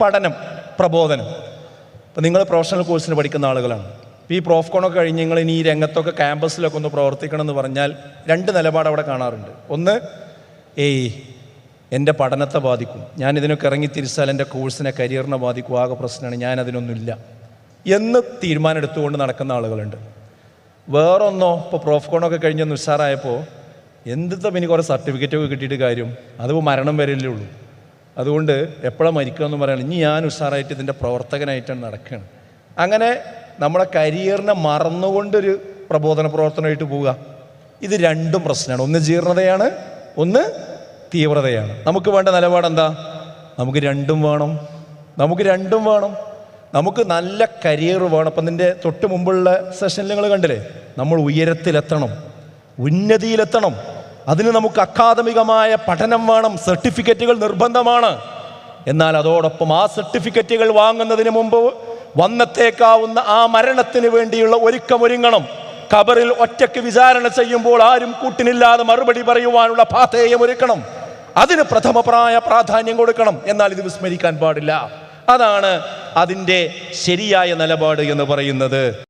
പഠനം പ്രബോധനം. ഇപ്പം നിങ്ങൾ പ്രൊഫഷണൽ കോഴ്സിന് പഠിക്കുന്ന ആളുകളാണ്. ഈ പ്രോഫ്കോണൊക്കെ കഴിഞ്ഞ് നിങ്ങൾ ഇനി ഈ രംഗത്തൊക്കെ ക്യാമ്പസിലൊക്കെ ഒന്ന് പ്രവർത്തിക്കണം എന്ന് പറഞ്ഞാൽ രണ്ട് നിലപാട് അവിടെ കാണാറുണ്ട്. ഒന്ന് ഏയ് എന്റെ പഠനത്തെ ബാധിക്കും. ഞാൻ ഇതിനൊക്കെ ഇറങ്ങി തിരിച്ചാൽ എന്റെ കോഴ്സിനെ കരിയറിനെ ബാധിക്കും. ആകെ പ്രശ്നമാണ്. ഞാൻ അതിനൊന്നുമില്ല. എന്ന് തീരുമാനം എടുത്തുകൊണ്ട് നടക്കുന്ന ആളുകളുണ്ട്. വേറൊന്നോ ഇപ്പോൾ പ്രോഫ്കോണൊക്കെ കഴിഞ്ഞൊന്ന് ഉഷാറായപ്പോൾ എന്തിത്തെ ഇനി കുറേ സർട്ടിഫിക്കറ്റൊക്കെ കിട്ടിയിട്ട് കാര്യം? അതിപ്പോൾ മരണം വരല്ലേ ഉള്ളൂ. അതുകൊണ്ട് എപ്പോഴാണ് മരിക്കുക എന്ന് പറയുന്നത് ഇനി ഞാൻ ഉഷാറായിട്ട് ഇതിന്റെ പ്രവർത്തകനായിട്ടാണ് നടക്കുകയാണ്. അങ്ങനെ നമ്മുടെ കരിയറിനെ മറന്നുകൊണ്ടൊരു പ്രബോധന പ്രവർത്തനമായിട്ട് പോവുക. ഇത് രണ്ടും പ്രശ്നമാണ്. ഒന്ന് ജീർണതയാണ് ഒന്ന് തീവ്രതയാണ്. നമുക്ക് വേണ്ട നിലപാട് എന്താ? നമുക്ക് രണ്ടും വേണം. നമുക്ക് രണ്ടും വേണം. നമുക്ക് നല്ല കരിയർ വേണം. അപ്പം നിന്റെ തൊട്ട് മുമ്പുള്ള സെഷനിൽ നിങ്ങൾ കണ്ടില്ലേ? നമ്മൾ ഉയരത്തിലെത്തണം. ഉന്നതിയിലെത്തണം. അതിന് നമുക്ക് അക്കാദമികമായ പഠനം വേണം സർട്ടിഫിക്കറ്റുകൾ നിർബന്ധമാണ്. എന്നാൽ അതോടൊപ്പം ആ സർട്ടിഫിക്കറ്റുകൾ വാങ്ങുന്നതിന് മുമ്പ് വന്നത്തേക്കാവുന്ന ആ മരണത്തിന് വേണ്ടിയുള്ള ഒരുക്കമൊരുങ്ങണം ഖബറിൽ ഒറ്റയ്ക്ക് വിചാരണ ചെയ്യുമ്പോൾ ആരും കൂട്ടിനില്ലാതെ മറുപടി പറയുവാനുള്ള പാഥേയം ഒരുക്കണം. അതിന് പ്രഥമപ്രായ പ്രാധാന്യം കൊടുക്കണം. എന്നാൽ ഇത് വിസ്മരിക്കാൻ പാടില്ല. അതാണ് അതിന്റെ ശരിയായ നിലപാട് എന്ന് പറയുന്നത്.